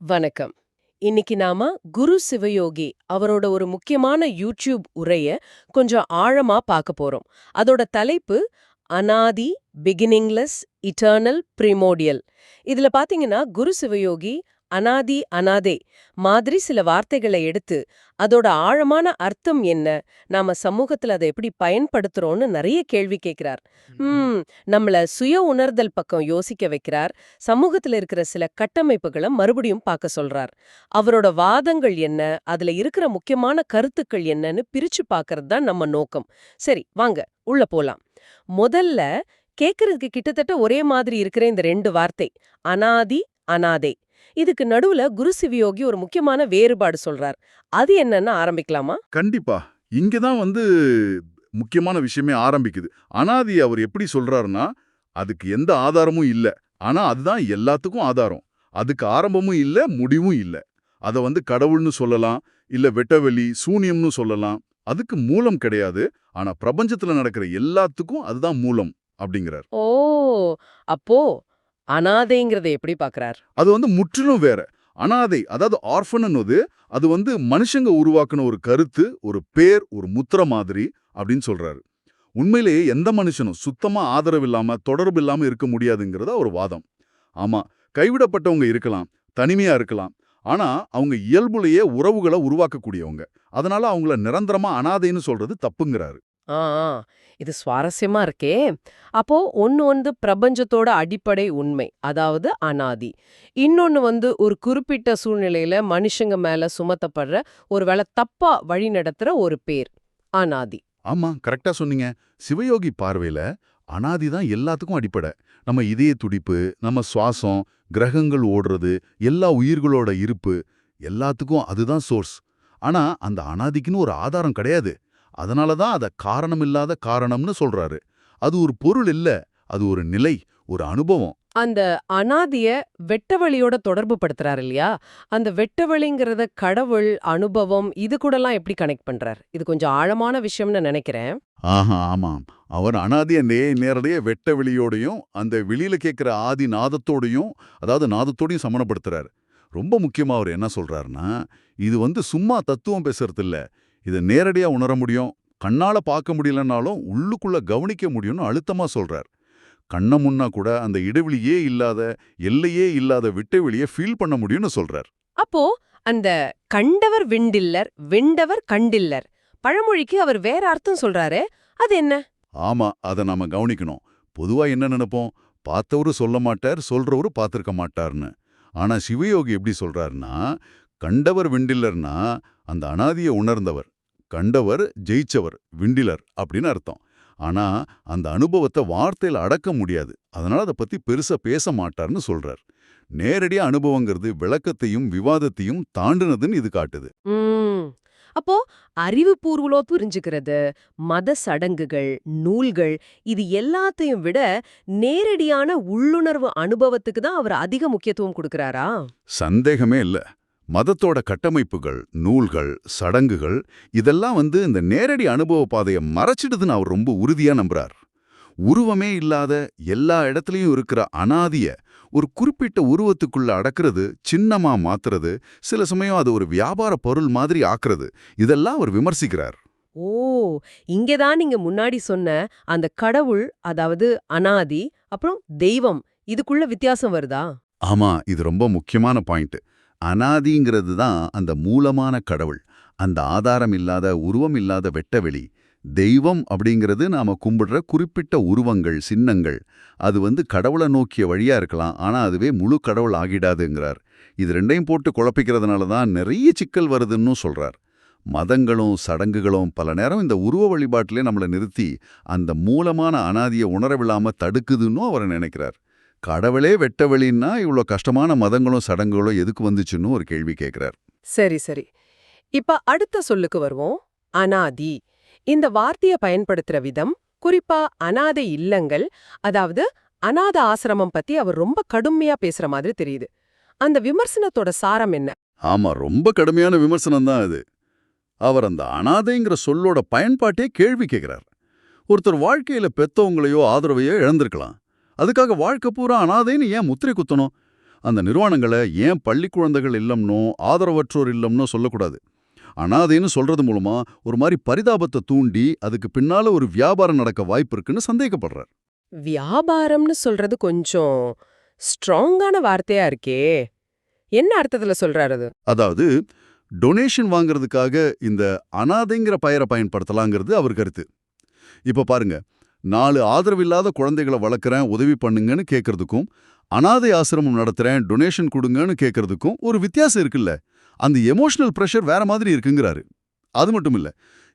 வணக்கம். இன்னைக்கு நாம குரு சிவயோகி அவரோட ஒரு முக்கியமான யூடியூப் உரைய கொஞ்சம் ஆழமா பார்க்க போறோம். அதோட தலைப்பு அனாதி பிகினிங்லெஸ் இட்டர்னல் பிரிமோடியல் இதுல பாத்தீங்கன்னா குரு சிவயோகி அனாதி அனாதே மாதிரி சில வார்த்தைகளை எடுத்து அதோட ஆழமான அர்த்தம் என்ன? நாம சமூகத்துல அதை எப்படி பயன்படுத்துறோம்னு நிறைய கேள்வி கேட்கிறார். ம் நம்மள சுய உணர்தல் பக்கம் யோசிக்க வைக்கிறார். சமூகத்துல இருக்கிற சில கட்டமைப்புகளை மறுபடியும் பார்க்க சொல்றார். அவரோட வாதங்கள் என்ன? அதுல இருக்கிற முக்கியமான கருத்துக்கள் என்னன்னு பிரிச்சு பார்க்கறது தான் நம்ம நோக்கம். சரி வாங்க உள்ள போலாம். முதல்ல கேக்குறதுக்கு கிட்டத்தட்ட ஒரே மாதிரி இருக்கிற இந்த ரெண்டு வார்த்தை அனாதி அனாதே. இதுக்கு நடுவுல குரு சிவயோகி ஒரு முக்கியமான வேறுபாடு சொல்றார். அது என்னன்னு ஆரம்பிக்கலாமா? கண்டிப்பா. இங்கதான் வந்து முக்கியமான விஷயமே ஆரம்பிக்குது. அனாதி அவர் எப்படி சொல்றாருன்னா அதுக்கு எந்த ஆதாரமும் இல்ல. ஆனா அதுதான் எல்லாத்துக்கும் ஆதாரம். அதுக்கு ஆரம்பமும் இல்ல முடிவும் இல்ல. அத வந்து கடவுள்னு சொல்லலாம் இல்ல வெட்டவெளி சூனியம்னு சொல்லலாம். அதுக்கு மூலம் கிடையாது. ஆனா பிரபஞ்சத்துல நடக்கிற எல்லாத்துக்கும் அதுதான் மூலம் அப்படிங்கிறார். ஓ! அப்போ அனாதைங்கிறத எப்படி பார்க்கறார்? அது வந்து முற்றிலும் வேற. அனாதை அதாவது ஆர்ஃபனது அது வந்து மனுஷங்க உருவாக்குன ஒரு கருத்து ஒரு பேர் ஒரு முத்திர மாதிரி அப்படின்னு சொல்றாரு. உண்மையிலேயே எந்த மனுஷனும் சுத்தமா ஆதரவு இல்லாம தொடர்பு இல்லாம இருக்க முடியாதுங்கிறத ஒரு வாதம். ஆமா கைவிடப்பட்டவங்க இருக்கலாம் தனிமையா இருக்கலாம். ஆனா அவங்க இயல்புலேயே உறவுகளை உருவாக்கக்கூடியவங்க. அதனால அவங்கள நிரந்தரமா அனாதைன்னு சொல்றது தப்புங்கிறாரு. ஆ ஆ, இது சுவாரஸ்யமா இருக்கே. அப்போ ஒன்னு வந்து பிரபஞ்சத்தோட அடிப்படை உண்மை அதாவது அனாதி. இன்னொன்னு வந்து ஒரு குறிப்பிட்ட சூழ்நிலையில மனுஷங்க மேல சுமத்தப்படுற ஒருவேளை தப்பா வழி நடத்துற ஒரு பேர் அனாதி. ஆமா கரெக்டா சொன்னீங்க. சிவயோகி பார்வையில அனாதி தான் எல்லாத்துக்கும் அடிப்படை. நம்ம இதய துடிப்பு நம்ம சுவாசம் கிரகங்கள் ஓடுறது எல்லா உயிர்களோட இருப்பு எல்லாத்துக்கும் அதுதான் சோர்ஸ் ஆனா அந்த அனாதிக்குன்னு ஒரு ஆதாரம் கிடையாது. அதனால தான் அத காரணமில்லாத காரணம்னு சொல்றாரு. அது ஒரு பொருள் இல்ல அது ஒரு நிலை ஒரு அனுபவம். அந்த அனாதிய வெட்டவெளியோட தொடர்பு படுத்துறாரு இல்லையா? அந்த வெட்டவெளிங்கிறத கடவுள் அனுபவம் இது கூடலாம் எப்படி கனெக்ட் பண்றார்? இது கொஞ்சம் ஆழமான விஷயம்னு நினைக்கிறேன். ஆஹா ஆமாம். அவர் அனாதிய நே நேரடிய வெட்ட வெளியோடையும் அந்த வெளியில கேட்கிற ஆதி நாதத்தோடையும் அதாவது நாதத்தோடையும் சமணப்படுத்துறாரு. ரொம்ப முக்கியமா அவர் என்ன சொல்றாருன்னா இது வந்து சும்மா தத்துவம் பேசுறது இல்ல இதை நேரடியா உணர முடியும். கண்ணால பார்க்க முடியலனாலும் உள்ளுக்குள்ள கவனிக்க முடியும்னு அழுத்தமா சொல்றார். கண்ண முன்னா கூட அந்த இடைவெளியே இல்லாத எல்லையே இல்லாத விட்டவெளியை ஃபீல் பண்ண முடியும்னு சொல்றார். அப்போ அந்த கண்டவர் விண்டில்லர் வெண்டவர் கண்டில்லர் பழமொழிக்கு அவர் வேற அர்த்தம் சொல்றாரே அது என்ன? ஆமா அதை நாம கவனிக்கணும். பொதுவா என்ன நினைப்போம்? பார்த்தவரு சொல்ல மாட்டார் சொல்றவரு பார்த்திருக்க மாட்டார்னு. ஆனா சிவயோகி எப்படி சொல்றாருன்னா கண்டவர் விண்டிலர்னா அந்த அனாதியை உணர்ந்தவர். கண்டவர் ஜெயிச்சவர் விண்டிலர் அப்படின்னு அர்த்தம். ஆனா அந்த அனுபவத்தை வார்த்தையில அடக்க முடியாது. அதனால அதை பத்தி பெருசா பேச மாட்டார்னு சொல்றார். நேரடியா அனுபவங்கிறது விளக்கத்தையும் விவாதத்தையும் தாண்டுனதுன்னு இது காட்டுது. அப்போ அறிவுபூர்வலோ புரிஞ்சுக்கிறது மத சடங்குகள் நூல்கள் இது எல்லாத்தையும் விட நேரடியான உள்ளுணர்வு அனுபவத்துக்கு தான் அவர் அதிக முக்கியத்துவம் கொடுக்கறாரா? சந்தேகமே இல்ல. மதத்தோட கட்டமைப்புகள் நூல்கள் சடங்குகள் இதெல்லாம் வந்து இந்த நேரடி அனுபவ பாதையை மறைச்சிடுதுன்னு அவர் ரொம்ப உறுதியா நம்புறார். உருவமே இல்லாத எல்லா இடத்துலயும் இருக்கிற அனாதிய ஒரு குறிப்பிட்ட உருவத்துக்குள்ள அடக்கிறது சின்னமா மாத்துறது சில சமயம் அது ஒரு வியாபார பொருள் மாதிரி ஆக்குறது இதெல்லாம் அவர் விமர்சிக்கிறார். ஓ இங்கதான் நீங்க முன்னாடி சொன்ன அந்த கடவுள் அதாவது அனாதி அப்புறம் தெய்வம் இதுக்குள்ள வித்தியாசம் வருதா? ஆமா இது ரொம்ப முக்கியமான பாயிண்ட். அனாதிங்கிறது தான் அந்த மூலமான கடவுள். அந்த ஆதாரம் இல்லாத உருவம் இல்லாத வெட்டவெளி. தெய்வம் அப்படிங்கிறது நாம கும்பிடுற குறிப்பிட்ட உருவங்கள் சின்னங்கள். அது வந்து கடவுளை நோக்கிய வழியா இருக்கலாம். ஆனா அதுவே முழு கடவுள் ஆகிடாதுங்கிறார். இது ரெண்டையும் போட்டு குழப்பிக்கிறதுனால தான் நிறைய சிக்கல் வருதுன்னு சொல்றார். மதங்களும் சடங்குகளும் பல நேரம் இந்த உருவ வழிபாட்டிலே நம்மளை நிறுத்தி அந்த மூலமான அனாதியை உணரவில்லாம தடுக்குதுன்னு அவர் நினைக்கிறார். கடவுளே வெட்டவெளின்னா இவ்வளோ கஷ்டமான மதங்களும் சடங்குகளும் எதுக்கு வந்துச்சுன்னு ஒரு கேள்வி கேட்கிறார் சரி சரி. இப்ப அடுத்த சொல்லுக்கு வருவோம். அனாதி. இந்த வார்த்தைய பயன்படுத்துற விதம் குறிப்பா அனாதை இல்லங்கள் அதாவது அனாத ஆசிரமம் பத்தி அவர் ரொம்ப கடுமையா பேசுற மாதிரி தெரியுது. அந்த விமர்சனத்தோட சாரம் என்ன? ஆமா ரொம்ப கடுமையான விமர்சனம் தான் அது. அவர் அந்த அனாதைங்கிற சொல்லோட பயன்பாட்டே கேள்வி கேட்கிறார் ஒருத்தர் வாழ்க்கையில பெத்தவங்களையோ ஆதரவையோ இழந்திருக்கலாம். அதுக்காக வாழ்க்கை பூரா அனாதைன்னு ஏன் முத்திரை குத்தணும்? அந்த நிறுவனங்களை ஏன் பள்ளி குழந்தைகள் இல்லம்னோ ஆதரவற்றோர் இல்லம்னோ சொல்லக்கூடாது. அனாதைன்னு சொல்றது மூலமா ஒரு மாதிரி பரிதாபத்தை தூண்டி அதுக்கு பின்னால ஒரு வியாபாரம் நடக்க வாய்ப்பு இருக்குன்னு சந்தேகப்படுறார். வியாபாரம்னு சொல்றது கொஞ்சம் ஸ்ட்ராங்கான வார்த்தையா இருக்கே. என்ன அர்த்தத்துல சொல்றாரு அது? அதாவது டொனேஷன் வாங்குறதுக்காக இந்த அனாதைங்கிற பெயரை பயன்படுத்தலாங்கிறது அவர் கருத்து. இப்ப பாருங்க நாலு ஆதரவில்லாத குழந்தைகளை வளர்க்குறேன் உதவி பண்ணுங்கன்னு கேட்கறதுக்கும் அனாதை ஆசிரமம் நடத்துறேன் டொனேஷன் கொடுங்கன்னு கேட்கறதுக்கும் ஒரு வித்தியாசம் இருக்குல்ல. அந்த எமோஷனல் ப்ரெஷர் வேற மாதிரி இருக்குங்கிறாரு. அது மட்டும் இல்ல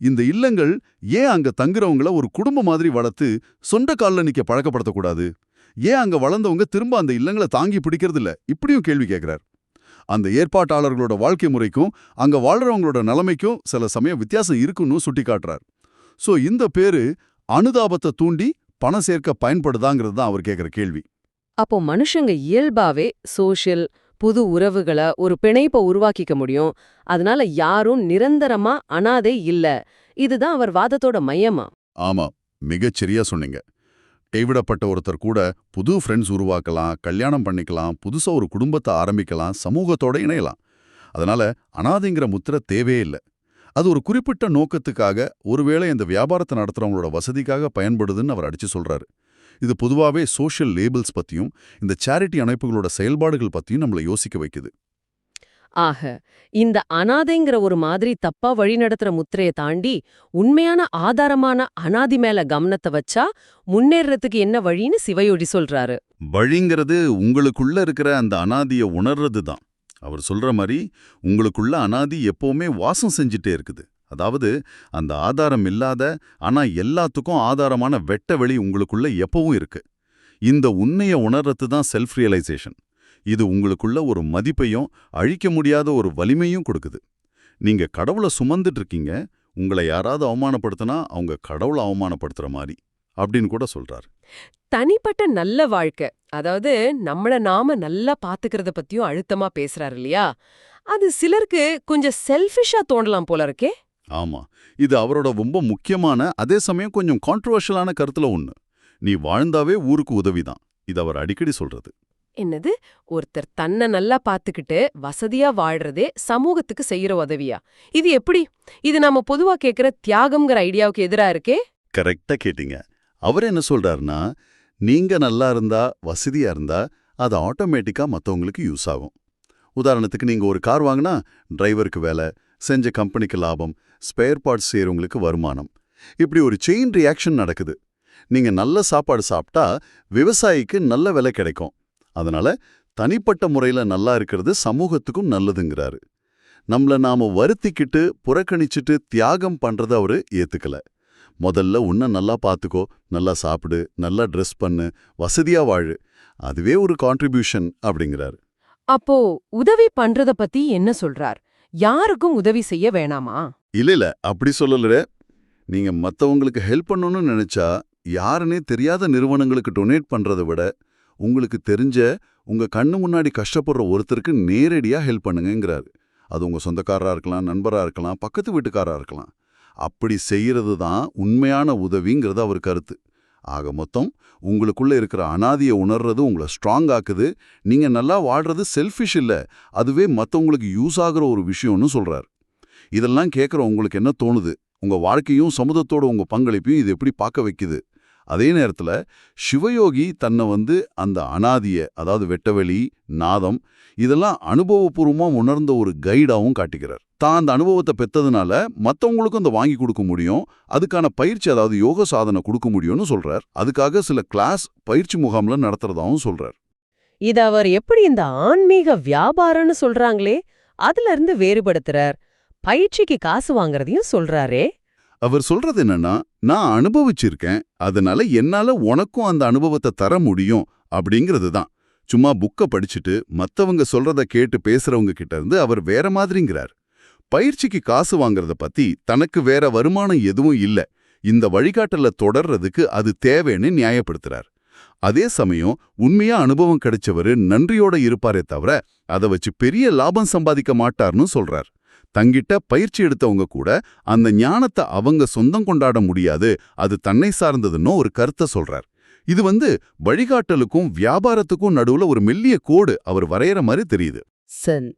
இந்த இல்லங்கள் ஏன் அங்க தங்குறவங்கள ஒரு குடும்ப மாதிரி வளர்த்து சொந்த கால்ல நிக்க பழக்கப்படுத்தக்கூடாது? ஏன் அங்க வளர்ந்தவங்க திரும்ப அந்த இல்லங்களை தாங்கி பிடிக்கிறதில்ல? இப்படியும் கேள்வி கேட்குறார் அந்த ஏற்பாட்டாளர்களோட வாழ்க்கை முறைக்கும் அங்க வாழ்றவங்களோட நிலைமைக்கும் சில சமயம் வித்தியாசம் இருக்குன்னு சுட்டி காட்டுறார் சோ இந்த பேரு அனுதாபத்தை தூண்டி பணம் சேர்க்க பயன்படுதாங்கிறது தான் அவர் கேட்கிற கேள்வி. அப்போ மனுஷங்க இயல்பாவே சோஷியல் புது உறவுகளை ஒரு பிணைப்பை உருவாக்கிக்க முடியும். அதனால யாரும் நிரந்தரமா அனாதை இல்ல. இதுதான் அவர் வாதத்தோட மையமா? ஆமா மிகச்சரியா சொன்னீங்க. கைவிடப்பட்ட ஒருத்தர் கூட புது ஃப்ரெண்ட்ஸ் உருவாக்கலாம் கல்யாணம் பண்ணிக்கலாம் புதுசா ஒரு குடும்பத்தை ஆரம்பிக்கலாம் சமூகத்தோட இணையலாம். அதனால அனாதைங்கிற முத்திரை தேவையே இல்லை. அது ஒரு குறிப்பிட்ட நோக்கத்துக்காக ஒருவேளை இந்த வியாபாரத்தை நடத்துறவங்களோட வசதிக்காக பயன்படுதுன்னு அவர் அடிச்சு சொல்றாரு. இது பொதுவாவே சோஷியல் லேபிள்ஸ் பத்தியும் இந்த சேரிட்டி அமைப்புகளோட செயல்பாடுகள் பத்தியும் நம்மளை யோசிக்க வைக்குது. ஆக இந்த அனாதைங்கிற ஒரு மாதிரி தப்பா வழிநடத்துற முத்திரைய தாண்டி உண்மையான ஆதாரமான அனாதி மேல கவனத்தை வச்சா முன்னேறதுக்கு என்ன வழின்னு சிவயோடி சொல்றாரு. வழிங்கிறது உங்களுக்குள்ள இருக்கிற அந்த அனாதிய உணர்றது தான் அவர் சொல்ற மாதிரி உங்களுக்குள்ள அனாதி எப்பவுமே வாசம் செஞ்சுட்டே இருக்குது. அதாவது அந்த ஆதாரம் இல்லாத ஆனா எல்லாத்துக்கும் ஆதாரமான வெட்ட வெளி உங்களுக்குள்ள எப்பவும் இருக்கு. இந்த உண்மைய உணர்றது தான் செல்ஃப் ரியலைசேஷன் இது உங்களுக்குள்ள ஒரு மதிப்பையும் அழிக்க முடியாத ஒரு வலிமையும் கொடுக்குது. நீங்க கடவுளை சுமந்துட்டு இருக்கீங்க உங்களை யாராவது அவமானப்படுத்தினா அவங்க கடவுளை அவமானப்படுத்துற மாதிரி. அப்படின்னு கூட சொல்றார். தனிப்பட்ட நல்ல வாழ்க்கை அதாவது நம்மள நாம நல்லா பாத்துக்கிறத பத்தியும் அழுத்தமா பேசுறாரு இல்லையா? அது சிலருக்கு கொஞ்சம் செல்ஃபிஷா தோணலாம் போல இருக்கே. ஆமா இது அவரோட ரொம்ப முக்கியமான அதே சமயம் கொஞ்சம் கான்ட்ரவர்ஷியலான கருத்துல ஒண்ணு. நீ வாழ்ந்தாவே ஊருக்கு உதவிதான். இது அவர் அடிக்கடி சொல்றது. என்னது? ஒருத்தர் தன்னை நல்லா பாத்துக்கிட்டு வசதியா வாழ்றதே சமூகத்துக்கு செய்யற உதவியா? இது எப்படி? இது நாம பொதுவா கேக்குற தியாகம்ங்கிற ஐடியாவுக்கு எதிரா இருக்கே? கரெக்டா கேட்டீங்க. அவர் என்ன சொல்றாருன்னா நீங்க நல்லா இருந்தா வசதியா இருந்தா அது ஆட்டோமேட்டிக்கா மத்தவங்களுக்கு யூஸ் ஆகும். உதாரணத்துக்கு நீங்க ஒரு கார் வாங்கினா டிரைவருக்கு வேலை செஞ்ச கம்பெனிக்கு லாபம் ஸ்பேர் பார்ட்ஸ் செய்யறவங்களுக்கு வருமானம். இப்படி ஒரு செயின் ரியாக்ஷன் நடக்குது. நீங்க நல்ல சாப்பாடு சாப்பிட்டா விவசாயிக்கு நல்ல விலை கிடைக்கும். அதனால தனிப்பட்ட முறையில நல்லா இருக்கிறது சமூகத்துக்கும் நல்லதுங்கிறாரு. நம்மள நாம வருத்திக்கிட்டு புறக்கணிச்சிட்டு தியாகம் பண்றதை அவரு ஏத்துக்கல. முதல்ல உன்னை நல்லா பார்த்துக்கோ நல்லா சாப்பிடு நல்லா ட்ரெஸ் பண்ணு வசதியா வாழு. அதுவே ஒரு கான்ட்ரிபியூஷன் அப்படிங்கிறாரு. அப்போ உதவி பண்றத பத்தி என்ன சொல்றார்? யாருக்கும் உதவி செய்ய வேணாமா? இல்ல இல்ல அப்படி சொல்லல நீங்க மத்தவங்களுக்கு ஹெல்ப் பண்ணணும்னு நினைச்சா யாருன்னே தெரியாத நிறுவனங்களுக்கு டொனேட் பண்றதை விட உங்களுக்கு தெரிஞ்ச உங்க கண்ணு முன்னாடி கஷ்டப்படுற ஒருத்தருக்கு நேரடியா ஹெல்ப் பண்ணுங்கங்கிறாரு. அது உங்க சொந்தக்காரரா இருக்கலாம் நண்பரா இருக்கலாம் பக்கத்து வீட்டுக்காரா இருக்கலாம். அப்படி செய்யறது தான் உண்மையான உதவிங்கிறது அவர் கருத்து. ஆக மொத்தம் உங்களுக்குள்ள இருக்கிற அனாதியை உணர்றது உங்களை ஸ்ட்ராங் ஆக்குது. நீங்க நல்லா வாழ்றது செல்ஃபிஷ் இல்ல. அதுவே மத்தவங்களுக்கு யூஸ் ஆகுற ஒரு விஷயம்னு சொல்கிறார் இதெல்லாம் கேட்குற உங்களுக்கு என்ன தோணுது? உங்க வாழ்க்கையும் சமுதத்தோட உங்க பங்களிப்பையும் இது எப்படி பார்க்க வைக்குது? அதே நேரத்துல சிவயோகி தன்னை வந்து அந்த அனாதிய அதாவது வெட்டவெளி நாதம் இதெல்லாம் அனுபவபூர்வமா உணர்ந்த ஒரு கைடாவும் காட்டுகிறார். தான் அந்த அனுபவத்தை பெற்றதுனால மத்தவங்களுக்கும் அந்த வாங்கி கொடுக்க முடியும் அதுக்கான பயிற்சி அதாவது யோக சாதனை கொடுக்க முடியும்னு சொல்றார். அதுக்காக சில கிளாஸ் பயிற்சி முகாம்ல நடத்துறதாவும் சொல்றார். இத அவர் எப்படி இந்த ஆன்மீக வியாபாரம்னு சொல்றாங்களே அதுல இருந்து வேறுபடுத்துறார். பயிற்சிக்கு காசு வாங்குறதையும் சொல்றாரே. அவர் சொல்றது என்னன்னா நான் அனுபவிச்சிருக்கேன். அதனால என்னால உனக்கும் அந்த அனுபவத்தை தர முடியும். அப்படிங்கிறது தான். சும்மா புக்க படிச்சுட்டு மத்தவங்க சொல்றத கேட்டு பேசுறவங்க கிட்ட இருந்து அவர் வேற மாதிரிங்கிறார். பயிற்சிக்கு காசு வாங்குறத பத்தி தனக்கு வேற வருமானம் எதுவும் இல்ல. இந்த வழிகாட்டல தொடர்றதுக்கு அது தேவைன்னு நியாயப்படுத்துறார். அதே சமயம் உண்மையா அனுபவம் கிடைச்சவரு நன்றியோட இருப்பாரே தவிர அதை வச்சு பெரிய லாபம் சம்பாதிக்க மாட்டார்னு சொல்றார். தங்கிட்ட பயிற்சி எடுத்தவங்க கூட அந்த ஞானத்தை அவங்க சொந்தம் கொண்டாட முடியாது அது தன்னை சார்ந்ததுன்னு ஒரு கருத்தை சொல்றார். இது வந்து வழிகாட்டலுக்கும் வியாபாரத்துக்கும் நடுவுல ஒரு மெல்லிய கோடு அவர் வரையற மாதிரி தெரியுது. சரி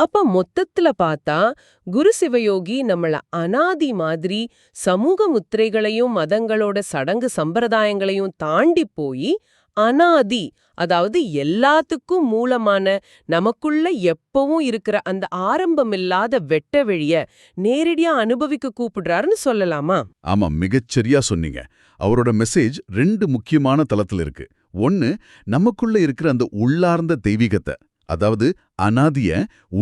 அப்ப மொத்தத்துல பார்த்தா குரு சிவயோகி நம்மள அனாதி மாதிரி சமூக முத்திரைகளையும் மதங்களோட சடங்கு சம்பிரதாயங்களையும் தாண்டி போய் அனாதி அதாவது எல்லாத்துக்கும் மூலமான நமக்குள்ள எப்பவும் இருக்கிற அந்த ஆரம்பமில்லாத வெட்ட வெளிய நேரடியா அனுபவிக்க கூப்பிடுறாருன்னு சொல்லலாமா? ஆமா மிகச்சரியா சொன்னீங்க. அவரோட மெசேஜ் ரெண்டு முக்கியமான தளத்துல இருக்கு. ஒன்னு நமக்குள்ள இருக்கிற அந்த உள்ளார்ந்த தெய்வீகத்தை. அதாவது அனாதிய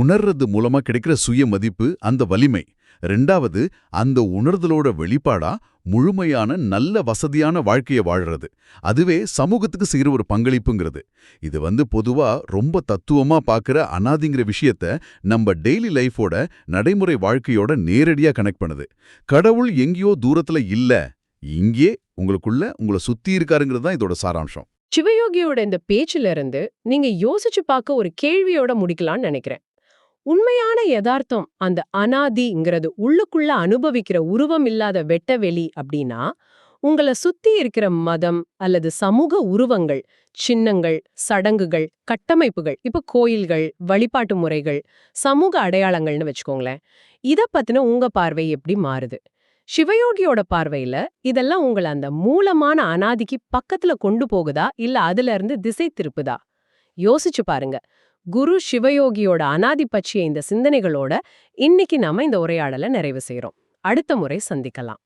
உணர்றது மூலமா கிடைக்கிற சுய மதிப்பு அந்த வலிமை. ரெண்டாவது அந்த உணர்தலோட வெளிப்பாடா முழுமையான நல்ல வசதியான வாழ்க்கைய வாழறது. அதுவே சமூகத்துக்கு செய்யற ஒரு பங்களிப்புங்கிறது. இது வந்து பொதுவா ரொம்ப தத்துவமா பார்க்குற அனாதிங்கிற விஷயத்த நம்ம டெய்லி லைஃபோட நடைமுறை வாழ்க்கையோட நேரடியா கனெக்ட் பண்ணுது. கடவுள் எங்கேயோ தூரத்துல இல்ல இங்கே உங்களுக்குள்ள உங்களை சுத்தி இருக்காருங்கிறது தான் இதோட சாராம்சம். சிவயோகியோட இந்த பேச்சுல இருந்து நீங்க யோசிச்சு பார்க்க ஒரு கேள்வியோட முடிக்கலாம்னு நினைக்கிறேன். உண்மையான யதார்த்தம் அந்த அனாதிங்கிறது உள்ளுக்குள்ள அனுபவிக்கிற உருவம் இல்லாத வெட்டவெளி அப்படின்னா உங்கள சுத்தி இருக்கிற மதம் அல்லது சமூக உருவங்கள் சின்னங்கள் சடங்குகள் கட்டமைப்புகள் இப்ப கோயில்கள் வழிபாட்டு முறைகள் சமூக அடையாளங்கள்னு வச்சுக்கோங்களேன் இத பத்தின உங்க பார்வை எப்படி மாறுது? சிவயோகியோட பார்வையில இதெல்லாம் உங்களை அந்த மூலமான அனாதிக்கு பக்கத்துல கொண்டு போகுதா? இல்ல அதுல இருந்து திசை திருப்புதா? யோசிச்சு பாருங்க. குரு சிவயோகியோட அனாதி பற்றிய இந்த சிந்தனைகளோட இன்னைக்கு நாம இந்த உரையாடலை நிறைவு செய்யறோம் அடுத்த முறை சந்திக்கலாம்.